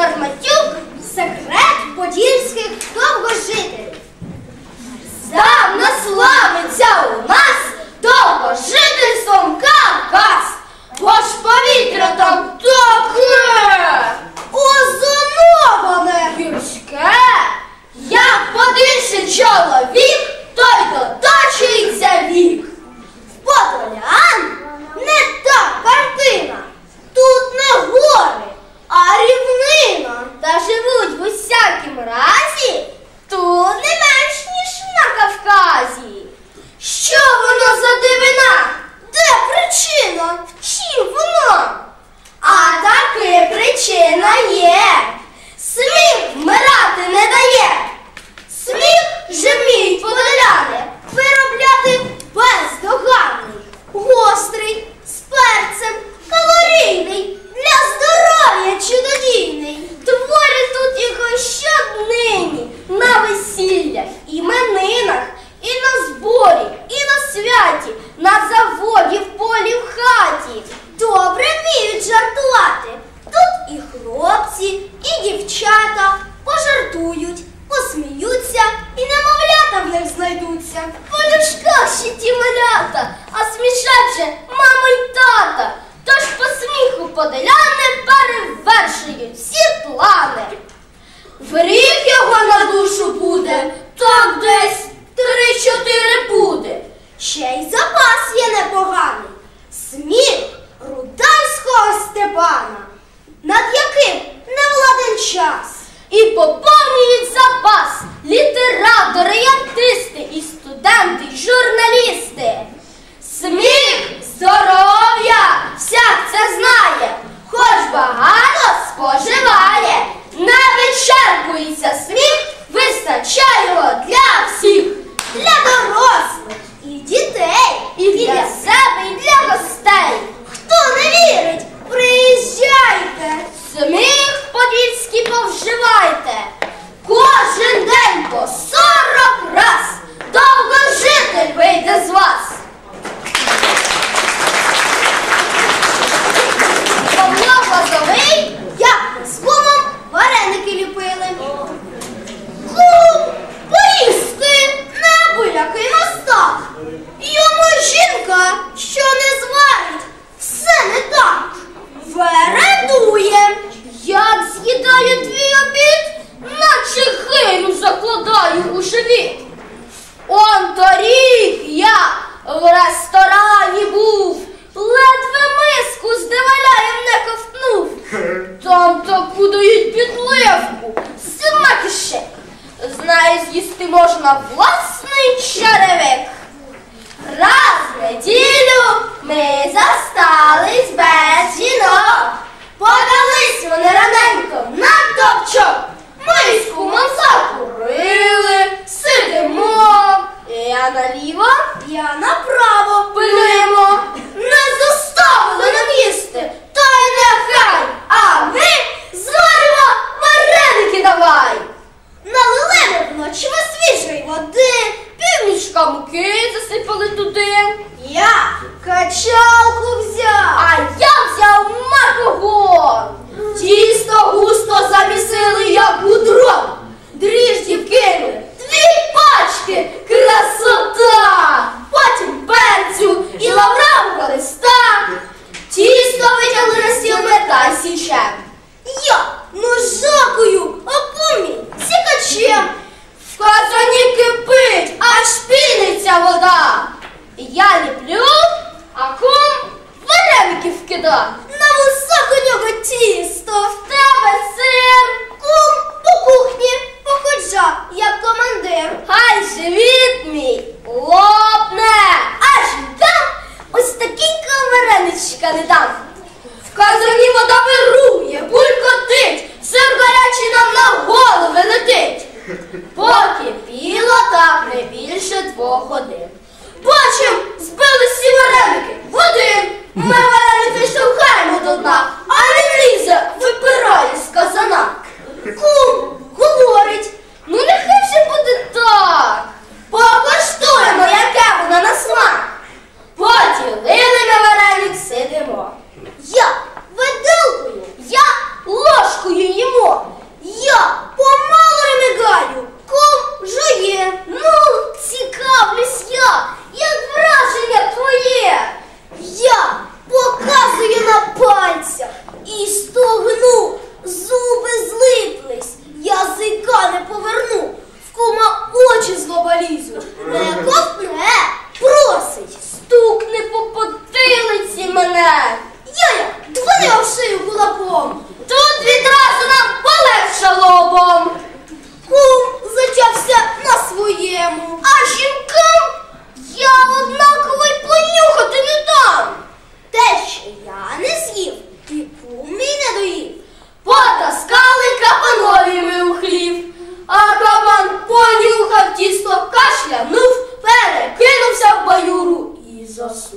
Норматюк секрет подільських довгожителів. Сам на славу! Катя. В полюшках ще малята, а смішать же мама й тата. Тож по сміху подоляни перевершують всі плани. Гріх його на душу буде, так десь три-чотири буде. Ще й запас є непоганий. Сміх руданського степана, над яким не владен час. І поповнюють запас літератори, і артисти. і студенти й журналісти. Сміх, здоров'я, всяк це знає, хоч багато споживає, не вичерпується сміх, вистачає його для всіх, для дорослих і дітей, і для uma voz? висипали туди. Я качалку і